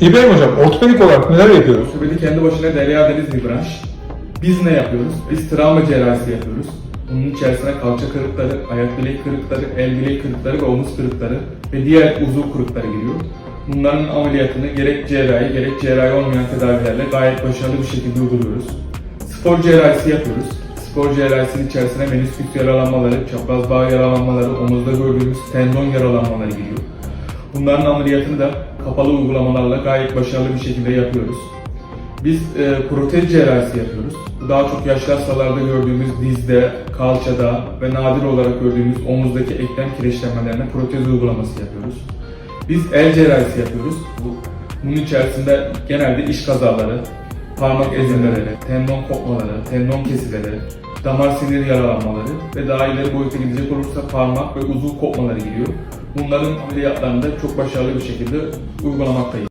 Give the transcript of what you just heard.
İbrahim Hocam, ortopedik olarak neler yapıyoruz? Ortopedi kendi başına derya deniz bir branş. Biz ne yapıyoruz? Biz travma cerrahisi yapıyoruz. Bunun içerisine kalça kırıkları, ayak bilek kırıkları, el bilek kırıkları ve omuz kırıkları ve diğer uzuv kırıkları giriyor. Bunların ameliyatını gerek cerrahi gerek cerrahi olmayan tedavilerle gayet başarılı bir şekilde uyguluyoruz. Spor cerrahisi yapıyoruz. Spor cerrahisinin içerisine menisküs yaralanmaları, çapraz bağ yaralanmaları, omuzda gördüğümüz tendon yaralanmaları giriyor. Bunların ameliyatını da kapalı uygulamalarla gayet başarılı bir şekilde yapıyoruz. Biz e, protez cerrahisi yapıyoruz. Daha çok yaşlı hastalarda gördüğümüz dizde, kalçada ve nadir olarak gördüğümüz omuzdaki eklem kireçlenmelerine protez uygulaması yapıyoruz. Biz el cerrahisi yapıyoruz. Bu, bunun içerisinde genelde iş kazaları, parmak ezilmeleri, tendon kopmaları, tendon kesileri, damar sinir yaralanmaları ve daha ileri boyuta gidecek olursa parmak ve uzuv kopmaları giriyor. Bunların ameliyatlarını çok başarılı bir şekilde uygulamaktayız.